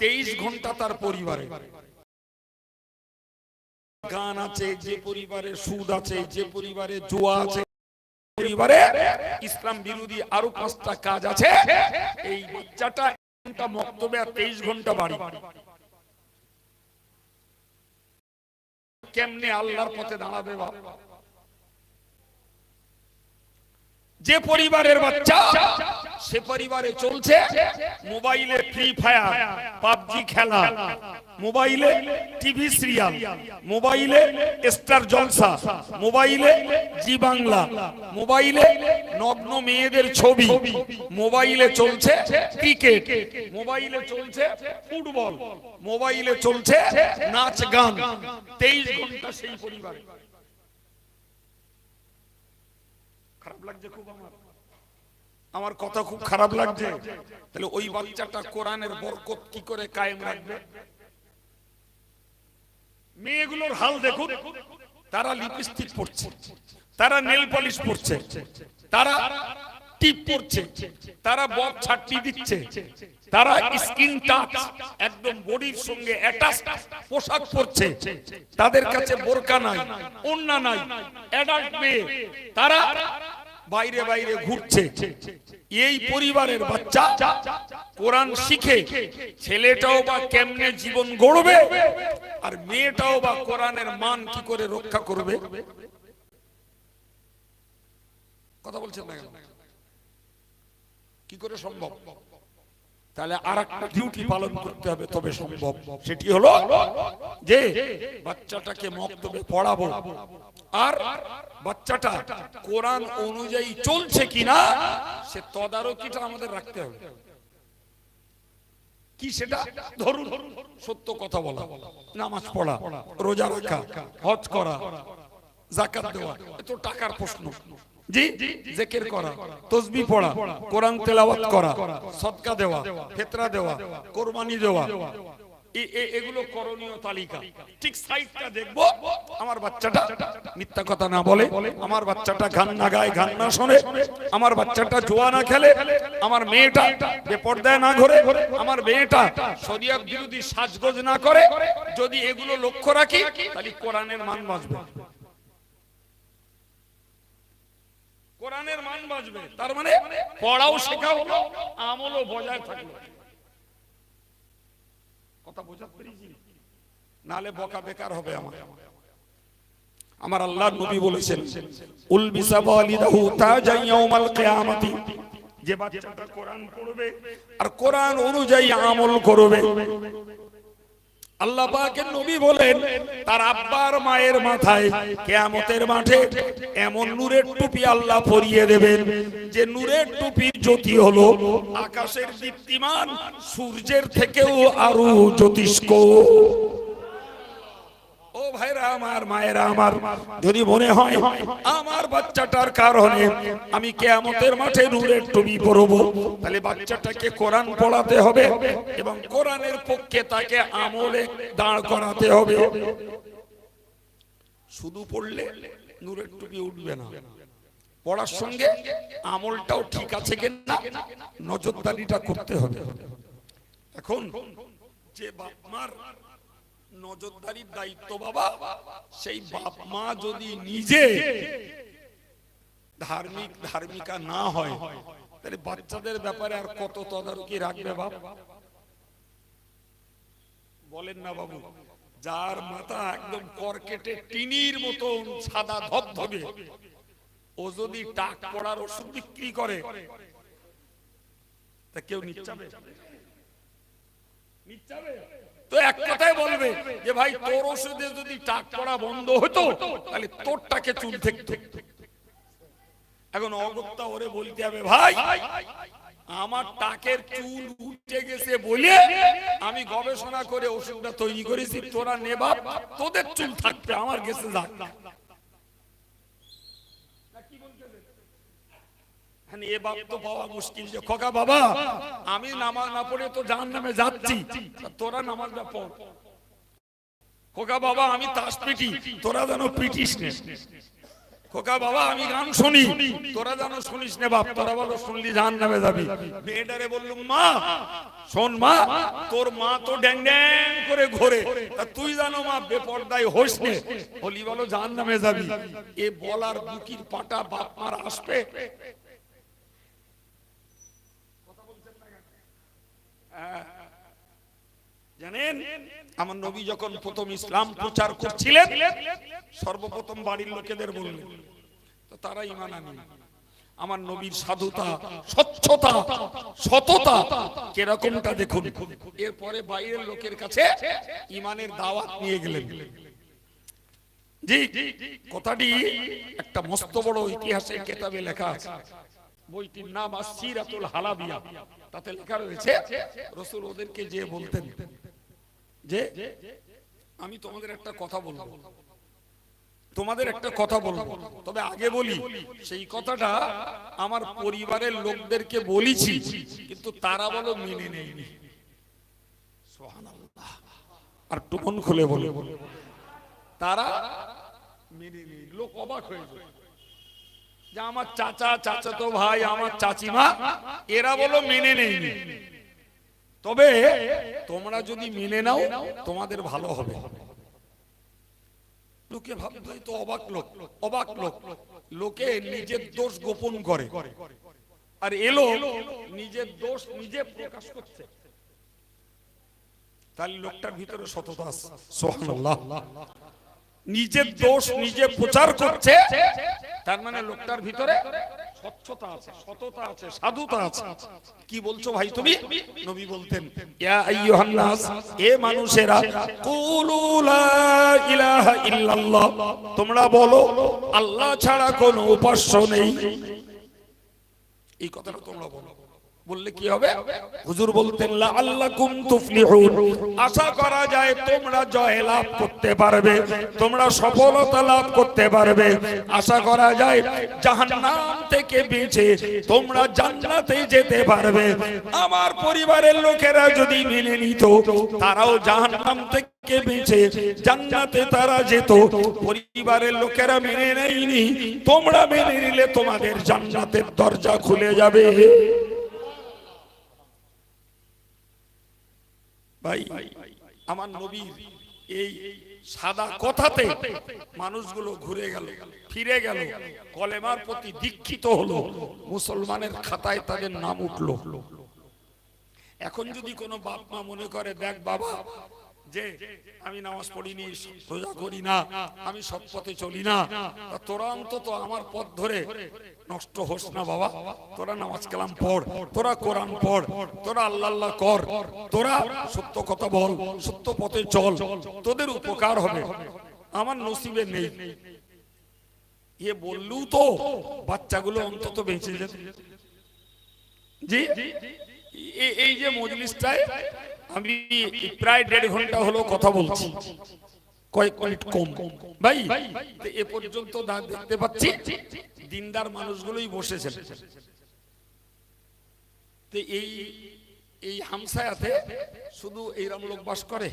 তেইশ ঘণ্টা তার পরিবারে। গান আছে, যে পরিবারে সুদ আছে, যে পরিবারে জুয়া আছে পরিবারে ইসলাম বিরোধী আরও পাঁচটা কাজ আছে, এই বাচ্চাটা ঘণ্টা মক্তবে তেইশ ঘণ্টা বাড়ি। কেমনে আল্লাহর পথে দাঁড়াবে বাবা যে পরিবারের বাচ্চা, সে পরিবারে চলছে মোবাইলে ফ্রি ফায়ার পাবজি খেলা, মোবাইলে টিভি সিরিয়াল, মোবাইলে স্টার জলসা, মোবাইলে জি বাংলা, মোবাইলে নগ্ন মেয়েদের ছবি, মোবাইলে চলছে ক্রিকেট, মোবাইলে চলছে ফুটবল, মোবাইলে চলছে নাচ গান। তেইশ ঘণ্টা সেই পরিবারে। খারাপ লাগছে খুব আমার। আমার কথা খুব খারাপ লাগছে। তাহলে ওই বাচ্চাটা কোরআনের বরকত কি করে কায়েম রাখবে? মেয়েগুলোর হাল দেখুন। তারা লিপস্টিক পরছে। তারা নেল পলিশ পরছে। তারা টিপ পরছে। তারা বব ছাড়টি দিচ্ছে। তারা স্কিন টাচ একদম বডির সঙ্গে অ্যাটাচ পোশাক পরছে। তাদের কাছে বোরকা নাই ওন্না নাই অ্যাডাল্ট মেয়ে। তারা বাইরে বাইরে ঘুরছে। এই পরিবারের বাচ্চা কোরআন শিখে ছেলেটাও বা কেমনে জীবন গড়বে আর মেয়েটাও বা কোরআনের মান কি করে রক্ষা করবে? কথা বলছেন কি করে সম্ভব? তাহলে আর একটা ডিউটি পালন করতে হবে তবে সম্ভব। সেটি হলো যে বাচ্চাটাকে মক্তবে পড়াবো। আর বাচ্চাটা কোরআন অনুযায়ী চলছে কিনা সে তদারকিটা আমাদের রাখতে হবে। কি সেটা? ধরুন সত্য কথা বলা। নামাজ পড়া রোজা রাখা হজ করা জাকাত দেওয়া এ তো টাকার প্রশ্ন। জি, জেকের করা, তসবি পড়া, কোরআন তেলাওয়াত করা, সদকা দেওয়া দেওয়া দেওয়া। আমার বাচ্চাটা না গায় না শোনে, আমার বাচ্চাটা জোয়া না খেলে, আমার মেয়েটা বেপর্দায় না ঘরে, আমার মেয়েটা শরিয়ত বিরোধী সাজগোজ না করে, যদি এগুলো লক্ষ্য রাখি, তাহলে কোরআনের মান বাঁচবে। কোরআনের মান বাঁচবে। তার মানে পড়াও শেখা হলো আমলও বজায় থাকল কথা বোঝাতে পেরেছি? নালে বকা বেকার হবে আমার। আমার আল্লাহ নবী বলেছেন উল বিসাবালিদাহু তাজান ইয়াউমাল কিয়ামতি। যে বাচ্চাটা কোরআন পড়বে আর কোরআন অনুযায়ী আমল করবে। আল্লাহ পাকের নবী বলেন, তার আব্বার মায়ের মাথায় কেয়ামতের মাঠে এমন নূরের টুপি আল্লাহ পরিয়ে দেবেন, যে নূরের টুপির জ্যোতি হলো আকাশের দীপ্তিমান, সূর্যের থেকেও আরও জ্যোতিষ্ক। আমার মায়েরা আমার। যদি মনে হয় আমার বাচ্চাটার কারণে আমি কেয়ামতের মাঠে নূরের টুপি পরবো, তাহলে বাচ্চাটাকে কোরআন পড়াতে হবে এবং কোরআনের পক্ষে তাকে আমলে দাঁড় করাতে হবে। শুধু পড়লে নূরের টুপি উঠবে না। পড়ার সঙ্গে আমলটাও ঠিক আছে কিনা নজরদারিটা করতে হবে। এখন যে বাপ মার নজরদারির দায়িত্ব বাবা। সেই বাপ মা যদি নিজে ধার্মিক, ধার্মিকা না হয়, তাহলে বাচ্চাদের ব্যাপারে আর কত তদারকি রাখবে বাপ? বলেন না বাবু, যার মাথা একদম কর্কেটে টিনির মতন সাদা ধবধবে, ও যদি টাক পড়ার ওষুধ বিক্রি করে, তা কেউ নিচ্ছাবে? নিচ্ছাবে? তো এক কথাই বলবে যে ভাই, তোর ওষুধে যদি টাক পড়া বন্ধ হতো, তাহলে তোরটাকে চুল থেকে এখন অগত্যা ওরে বলতে হবে, ভাই, আমার টাকের চুল উঠে গেছে বলে আমি গবেষণা করে ওষুধটা তৈরি করেছি, তোরা নেবা তোদের চুল থাকবে, আমার গেছে যাক হ্যাঁ, এ বাপ তো পাওয়া মুশকিল যে। খোকা বাবা, আমি নামাজ না পড়ে তো জাহান নামে যাচ্ছি তোরা নামাজটা পড়। খোকা বাবা, আমি তাস পিটি, তোরা যেন পিটিস খোকা বাবা, আমি গান শুনি, তোরা শুনিস না বাপ, তোরা বলো শুনলি নামে যাবি। মেয়েটারে বললুম, মা, শোন মা, তোর মা তো ড্যাং ড্যাং করে ঘোরে। তা তুই জানো মা, বেপর্দায় হোস নে। বলি বলো জান নামে যাবি। এ বলার বুকির পাটা বাপ মার আসবে। জানেন, আমার নবী যখন প্রথম ইসলাম প্রচার করছিলেন, সর্বপ্রথম বাড়ির লোকেদের বললেন, তো তারা ইমান আনি আমার নবীর সাধুতা, স্বচ্ছতা, সততা কিরকমটা দেখুন। এরপরে বাইরের লোকের কাছে ইমানের দাওয়াত নিয়ে গেলেন। জি, কথাটি একটা মস্ত বড় ইতিহাসের কেতাবে লেখা আছে। বইটির নাম আসিরাতুল হালাবিয়া। তাতে লেখা রয়েছে রসুল ওদেরকে যে বলতেন যে আমি তোমাদের একটা কথা বলব। তোমাদের একটা কথা বলব। তবে আগে বলি সেই কথাটা আমার পরিবারের লোকদেরকে বলেছি কিন্তু তারা বলো মেনে নেয়নি। আর মন খুলে বলে। তারা মেনে নেই লোক অবাক হয়ে যায় যে আমার চাচা চাচাতো ভাই, আমার চাচিমা, এরা বলো মেনে নেয়নি। তবে তোমরা যদি মেনে নাও, তোমাদের ভালো হবে। লোকে ভাববে তো অবাক লোক অবাক লোক। লোকে নিজের দোষ গোপন করে। আর এলো, নিজের দোষ নিজে প্রকাশ করছে। তাহলে লোকটার ভিতরে সততা নিজের দোষ নিজে প্রচার করছে। তার মানে লোকটার ভিতরে স্বচ্ছতা আছে, সততা আছে, সাধুতা আছে। কি বলছো ভাই তুমি? নবী বলতেন, ইয়া এ মানুষেরা, কুলু লা ইলাহা ইল্লাল্লাহ। তোমরা বলো, আল্লাহ ছাড়া কোনো উপাস্য নেই। এই কথাটা তোমরা বলো। বললে কি হবে? হুজুর বলতেন লাআল্লাকুম তুফলিহুন। আশা করা যায় তোমরা জয় লাভ করতে পারবে তোমরা সফলতা লাভ করতে পারবে। আশা করা যায় জাহান্নাম থেকে বেঁচে তোমরা জান্নাতে যেতে পারবে। আমার পরিবারের লোকেরা যদি মেনে নিত তারাও জাহান্নাম থেকে বেঁচে জান্নাতে তারা যেত। পরিবারের লোকেরা মেনে নেয়নি তোমরা মেনে নিলে তোমাদের জান্নাতের দরজা খুলে যাবে। ভাই, আমার নবীর এই সাদা কথাতে মানুষগুলো ঘুরে গেল, ফিরে গেল, কলেমার প্রতি দীক্ষিত হলো, মুসলমানের খাতায় তাদের নাম উঠল। এখন যদি কোনো বাপ মা মনে করে, দেখ বাবা যে আমি নামাজ পড়িনি রোজা করি না, আমি সব পথে চলি না। তোরা অন্তত আমার পথ ধরে নষ্ট হোস না বাবা। তোরা নামাজ কালাম পড়, তোরা কোরআন পড়, তোরা আল্লাহ আল্লাহ কর, তোরা সত্য কথা বল, সত্য পথে চল, তোদের উপকার হবে। আমার নসিবে নেই। এ বললু তো বাচ্চাগুলো অন্তত বেঁচে যেত জি এই যে মজলিসটায় আমি প্রায় দেড় ঘণ্টা হলো কথা বলছি। কয়েক মিনিট কম। ভাই এ পর্যন্ত দেখতে পাচ্ছি, দিনদার মানুষগুলোই এই এই হামসায়াতে শুধু এইরকম লোক বাস করে?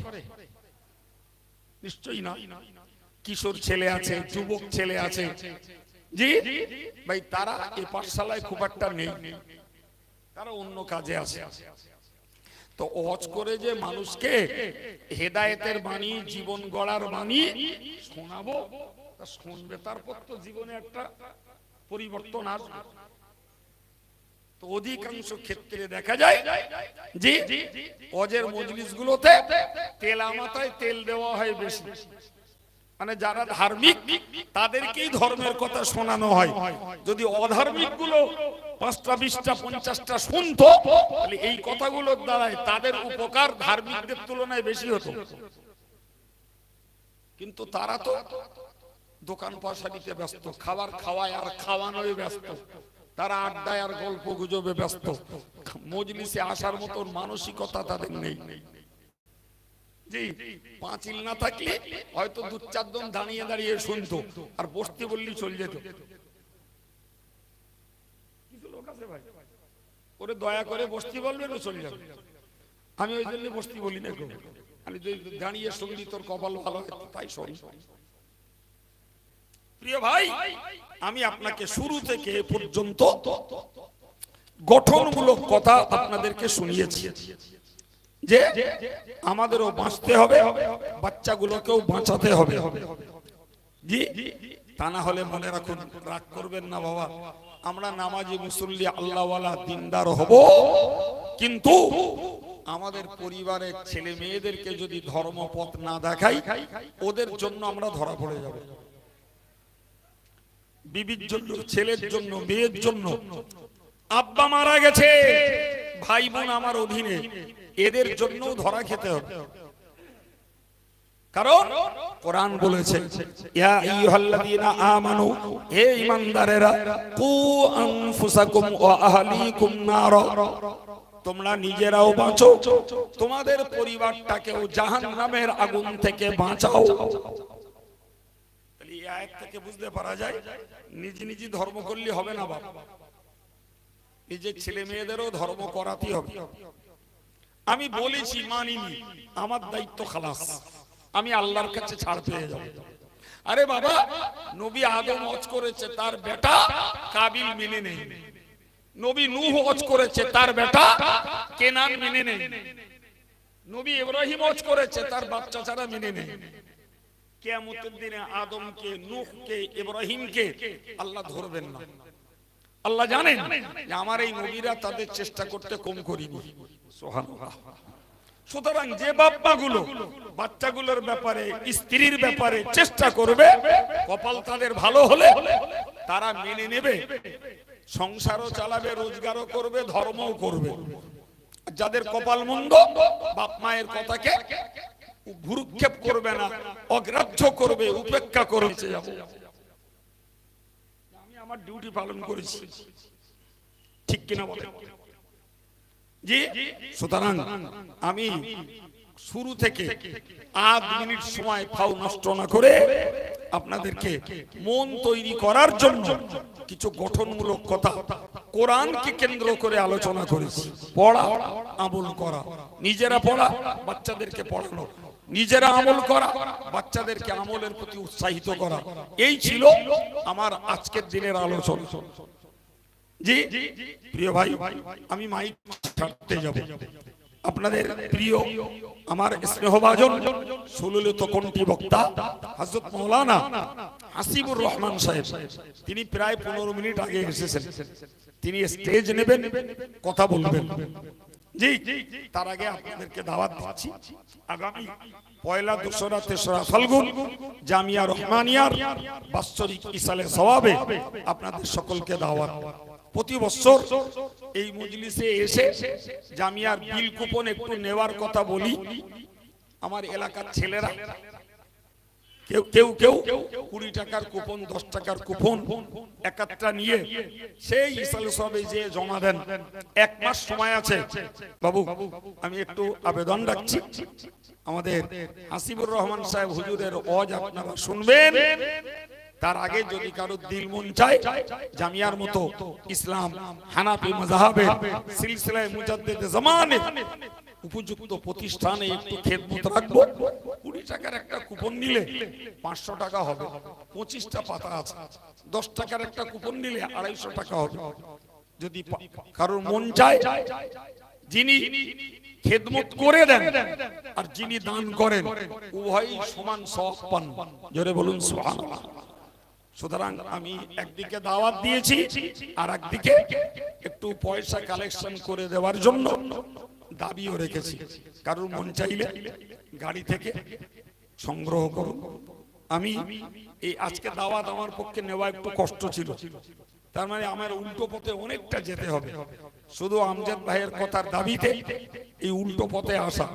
নিশ্চয়ই না। কিশোর ছেলে আছে, যুবক ছেলে আছে। জি? ভাই, তারা এই পাঠশালায় খুব একটা নেই। তারা অন্য কাজে আছে। তো অজ করে যে মানুষকে হেদায়েতের বাণী, জীবন গড়ার বাণী শোনাবো শুনবে, তারপর তো জীবনে একটা পরিবর্তন আসবে। তো অধিকাংশ ক্ষেত্রে দেখা যায় যে অজের মজলিস গুলোতে তেলা মাথায় তেল দেওয়া হয় বেশি। মানে যারা ধার্মিক, তাদেরকেই ধর্মের কথা শোনানো হয়। যদি অধার্মিকগুলো পাঁচটা, বিশটা, পঞ্চাশটা শুনতো, তাহলে এই কথাগুলোর দ্বারাই তাদের উপকার ধার্মিকদের তুলনায় বেশি হতো। কিন্তু তারা তো দোকান পয়সা দিতে ব্যস্ত, খাবার খাওয়ায় আর খাওয়ানোয় ব্যস্ত, তারা আড্ডায় আর গল্প গুজবে ব্যস্ত, মজলিসে আসার মতন মানসিকতা তাদের নেই। পাঁচিল না থাকলে হয়তো দু চারজন দাঁড়িয়ে দাঁড়িয়ে শুনতো আর বসতে বললেই চলে যেত। ওরে দয়া করে বসতে বলবে যাবে। আমি ওই জন্য বসতে বলি না কেউ। আমি দাঁড়িয়ে শুনলি তোর কপাল ভালো তাই শোন। প্রিয় ভাই, আমি আপনাকে শুরু থেকে পর্যন্ত গঠনমূলক কথা আপনাদেরকে শুনিয়েছি। যে আমাদেরও বাঁচতে হবে, বাচ্চাগুলোকেও বাঁচাতে হবে। জি, তা না হলে মনে রাখুন, রাগ করবেন না বাবা। আমরা নামাজি মুসল্লি, আল্লাহওয়ালা দিনদার হব। কিন্তু আমাদের পরিবারের ছেলে মেয়েদেরকে যদি ধর্মপথ না দেখাই, ওদের জন্য আমরা ধরা পড়ে যাব। বিবির জন্য, ছেলের জন্য, মেয়ের জন্য। আব্বা মারা গেছে, ভাই বোন আমার অধীনে। এদের জন্য ধরা খেতে হবে। কারণ কোরআন বলেছে, ইয়া আইয়ুহাল্লাযীনা আমানু, হে ঈমানদারেরা, কু আনফুসাকুম ওয়া আহলিকুম নার। তোমরা নিজেরাও বাঁচো, তোমাদের পরিবারটাকেও জাহান্নামের আগুন থেকে বাঁচাও। তাহলে এই আয়াত থেকে বুঝতে পারা যায়, নিজে নিজে ধর্ম করলে হবে না বাবা নিজের ছেলে মেয়েদেরও ধর্ম করাতেই হবে। আমি বলেছি, মানিনি। আমার দায়িত্ব খালাস। আমি আল্লাহর কাছে ছাড় পেয়ে যাব। আরে বাবা, নবী আদম হজ করেছে, তার বেটা কাবিল মেনে নেই নবী নূহ হজ করেছে, তার বেটা কেনান মেনে নেই নবী ইব্রাহিম হজ করেছে, তার বাচ্চা ছাড়া মেনে নেই কিয়ামতের দিনে আদমকে, নূহকে, ইব্রাহিমকে আল্লাহ ধরবেন না। আল্লাহ জানেন। আমার এই নবীরা তাদের চেষ্টা করতে কম করিনি। সুতরাং যে বাপ্পাগুলো বাচ্চাগুলোর ব্যাপারে, স্ত্রীর ব্যাপারে চেষ্টা করবে, কপাল তাদের ভালো হলে তারা মেনে নেবে। সংসারও চালাবে, রোজগারও করবে, ধর্মও করবে। যাদের কপাল মন্দ, বাপ মায়ের কথাকে ভুরুক্ষেপ করবে না, অগ্রাহ্য করবে, উপেক্ষা আমি আমার ডিউটি পালন করেছি। ঠিক কিনা বলে? জি? সুতরাং আমি শুরু থেকে আধ মিনিট সময় ফাও নষ্ট না করে আপনাদেরকে মন তৈরি করার জন্য কিছু গঠনমূলক কথা কোরআনকে কেন্দ্র করে আলোচনা করেছি। পড়া, আমল করা, নিজেরা পড়া, বাচ্চাদেরকে পড়ানো। নিজেরা আমল করা, বাচ্চাদেরকে আমলের প্রতি উৎসাহিত করা। এই ছিল আমার আজকের দিনের আলোচনা। জি, প্রিয় ভাই, আমি মাইক ছাড়তে যাব। আপনাদের প্রিয়, আমার সুললিত বক্তা, হযরত মাওলানা হাসিবুর রহমান সাহেব, তিনি প্রায় পনেরো মিনিট আগে এসেছেন। তিনি স্টেজ নেবেন, কথা বলবেন। জি তার আগে আপনাদেরকে দাওয়াত দিচ্ছি। আগামী পয়লা, দোসরা, তেসরা ফাল্গুন জামিয়া রহমানিয়ার বাৎসরিক ইসালে সবাবে আপনাদের সকলকে দাওয়াত। প্রতি বছর এই মজলিসে এসে জামিয়ার বিল কুপন একটু নেওয়ার কথা বলি। আমার এলাকার ছেলেরা কেউ কেউ কেউ কুড়ি টাকার কুপন, দশ টাকার কুপন নিয়ে সেই ইসাল সবে যে জমা দেন, এক মাস সময় আছে। বাবু, আমি একটু আবেদন রাখছি। আমাদের হাসিবুর রহমান সাহেব হুজুরের অজ আপনারা শুনবেন। তার আগে যদি কারও দিল মন চায়, জামিয়ার মতো ইসলাম হানাফি মাযহাবে সিলসিলায়ে মুজাদ্দিদ জামানে উপযুক্ত প্রতিষ্ঠানে একটু খেদমত রাখব। কুড়ি টাকার একটা কুপন নিলে পাঁচশো টাকা হবে পঁচিশটা পাতা আছে দশ টাকার একটা কুপন নিলে আড়াইশো টাকা হবে। যদি কারোর মন চায় যিনি খেদমত করে দেন আর যিনি দান করেন উভয়ই সমান সব পান। জোরে বলুন সুবহানাল্লাহ। সুতরাং আমি একদিকে দাওয়াত দিয়েছি আর একদিকে একটু পয়সা কালেকশন করে দেওয়ার জন্য দাবিও রেখেছি। কারোর মন চাইলে গাড়ি থেকে সংগ্রহ করুন আমি এই আজকে দাওয়াত আমার পক্ষে নেওয়া একটু কষ্ট ছিল। তার মানে আমার উল্টো পথে অনেকটা যেতে হবে। শুধু আমজাদ ভাইয়ের কথার দাবিতে এই উল্টো পথে আসা।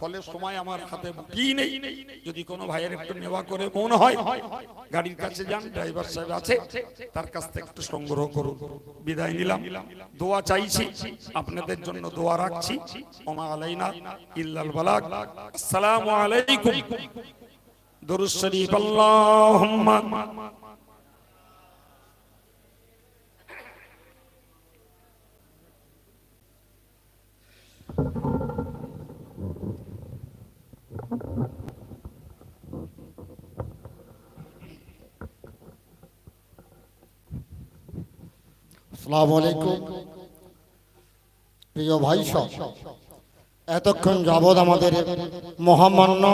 ফলে সময় আমার হাতে কি নেই। যদি কোনো ভাইয়ের একটু নেওয়া করে মন হয়, গাড়ির কাছে যান, ড্রাইভার সাহেব আছে, তার কাছ থেকে একটু সংগ্রহ করুন। বিদায় নিলাম। দোয়া চাইছি, আপনাদের জন্য দোয়া রাখছি। ওমা আলাইনা ইল্লাল বালাগ। আসসালামু আলাইকুম। দরুদ শরীফ, আল্লাহুম্মা। আসসালামু আলাইকুম। প্রিয় ভাই সব, এতক্ষণ যাবৎ আমাদের মহামান্য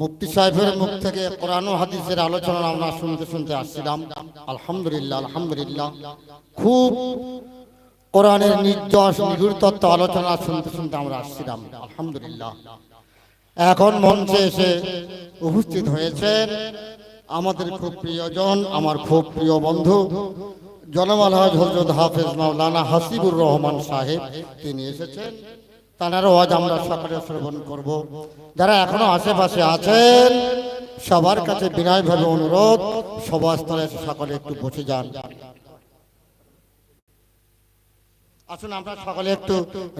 মুফতি সাহেবের মুখ থেকে কোরআন হাদিসের আলোচনা আমরা শুনতে শুনতে আসছিলাম। আলহামদুলিল্লাহ আলহামদুলিল্লাহ। খুব কোরআনের নির্দশ নিগুড় তত্ত্ব আলোচনা শুনতে শুনতে আমরা আসছিলাম। আলহামদুলিল্লাহ। এখন মঞ্চে এসে উপস্থিত হয়েছেন আমাদের খুব প্রিয়জন, আমার খুব প্রিয় বন্ধু জনমাল হজ হজরত হাফেজ মাওলানা হাসিবুর রহমান সাহেব, তিনি এসেছেন। তাঁর আওয়াজ আমরা সকালে শ্রবণ করব। যারা এখনও আশেপাশে আছেন, সবার কাছে বিনয়ভাবে অনুরোধ, সভাস্থলে সকলে একটু বসে যান। আসুন, আমরা সকলে একটু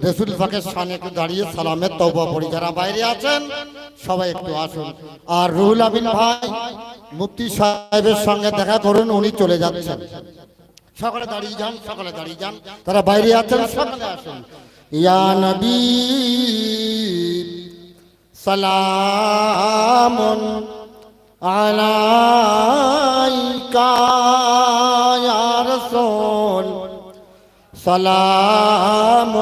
রসুল ফাঁকের সামনে একটু দাঁড়িয়ে সালামের তওবা পড়ি যারা বাইরে আছেন, সবাই একটু আসুন। আর রুহুল আমিন ভাই, মুফতি সাহেবের সঙ্গে দেখা করুন, উনি চলে যাচ্ছেন। সকালে দাঁড়িয়ে যান, সকালে দাঁড়িয়ে যান। তারা বাইরে আছেন, সকালে আসেন। ইয়া নবী সালাম আলাইকা, ইয়া সালাম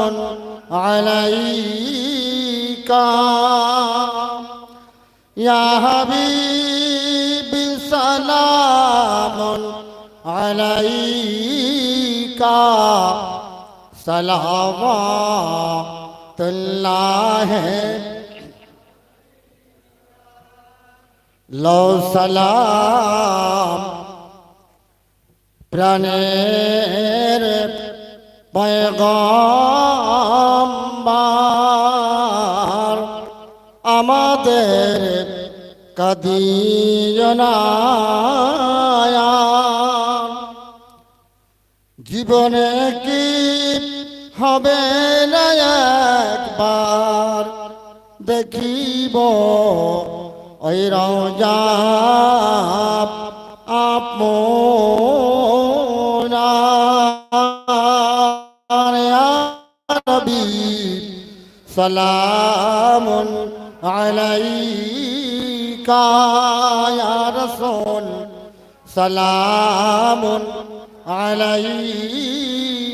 আলাইকা, ইয়া হাবিব। আলাইকা সলামাতুল্লাহ লও সালাম প্রাণের পয়গম্বার আমাদের কদিয়না জীবনে কি হবে না একবার? দেখিব ওই ইয়া নবী সালামুন আলাইকা রাসূল সালামুন আলাইকা।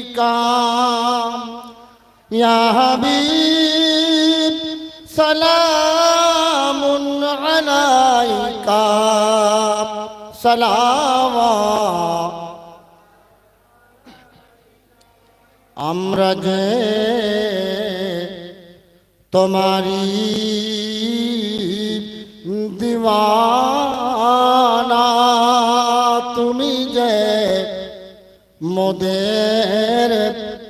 হাবিব সালামুন আলাইকা। সালামা আমরা যে তোমারি দিওয়ানা তুমি যে মোদের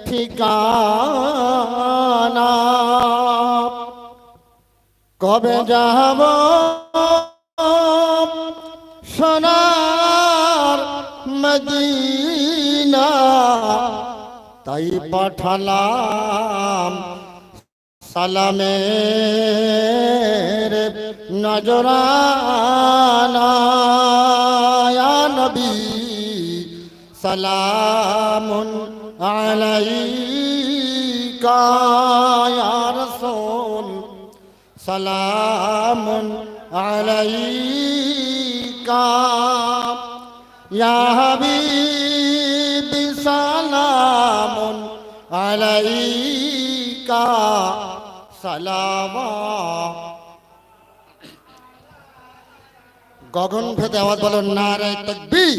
ঠিকানা। কবে যাব সোনার মদিনা? তাই পাঠালাম সালামের নজরানা সালামুন আলাইকা ইয়া রাসূল। সালামুন আলাইকা ইয়া হাবিবি। সালামুন আলাইকা। সালামা। গগন ভেদে আওয়াজ বলো, নারায় তকবীর।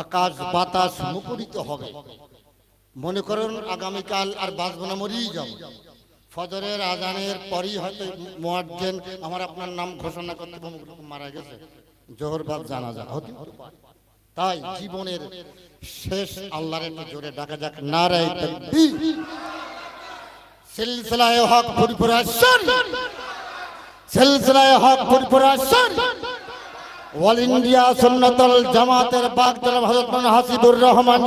আকাশ, বাতাস মুখরিত হবে। মনে করুন, আগামীকাল আর বাঁচবো না মরিয়ে যাব। ফজরের আজানের পরই হয়তো মোয়াজ্জেন আমার আপনার নাম ঘোষণা করতে মারা গেছে। জোহর বাদ জানা যা হতে তাই জীবনের শেষ আল্লাহর একটু জোরে ডাকা যাক, নারায় সিলসিলায় হক ফুরফুরা শন সিলসিলায় হক ফুরফুরা শন অল ইন্ডিয়া সুন্নতুল জামাতের বাগদার হযরত মাওলানা হাসিবুর রহমান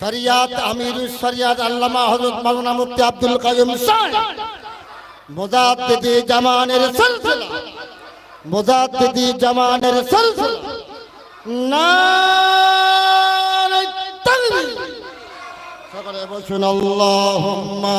শরিয়াত আমিরুল শরিয়াত আল্লামা হযরত মাওলানা মুফতি আব্দুল কাইয়ুম শাহ মুজাদ্দিদি জামানের সিলসিলা। মুজাদ্দিদি জামানের সিলসিলা। নারে তাকবীর সকলে বলুন আল্লাহুম্মা।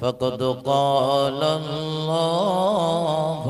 فقد قال الله